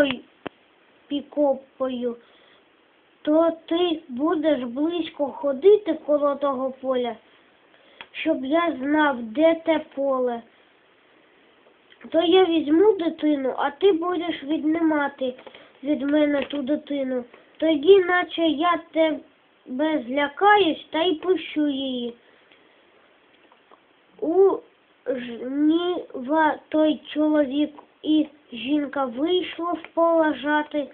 ой, пікопою, то ти будеш близько ходити коло того поля, щоб я знав, де те поле. То я візьму дитину, а ти будеш віднімати від мене ту дитину. Тоді, наче я тебе злякаюсь та й пущу її. У жніва той чоловік і жінка вийшло в поле жати.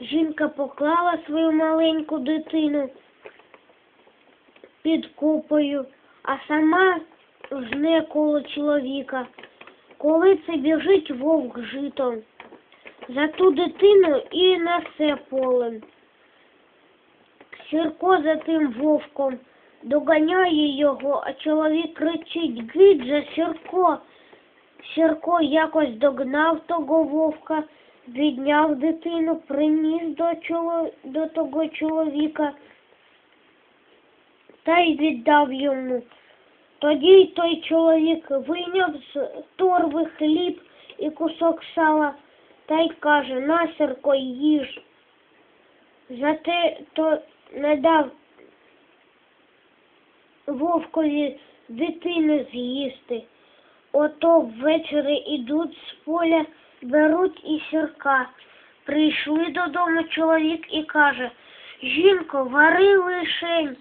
Жінка поклала свою маленьку дитину під купою, а сама жне коло чоловіка. Коли це біжить вовк житом за ту дитину і несе полем. Сірко за тим вовком доганяє його, а чоловік кричить Гидже, Сірко. Сірко якось догнав того вовка, відняв дитину, приніс до, чоло... до того чоловіка та й віддав йому. Тоді той чоловік вийняв з торби хліб і кусок сала та й каже, на, Сірко, їж. Зате то не дав вовкові дитини з'їсти. Ото ввечері ідуть з поля, беруть і сірка. Прийшли додому чоловік і каже, жінко, вари лишень.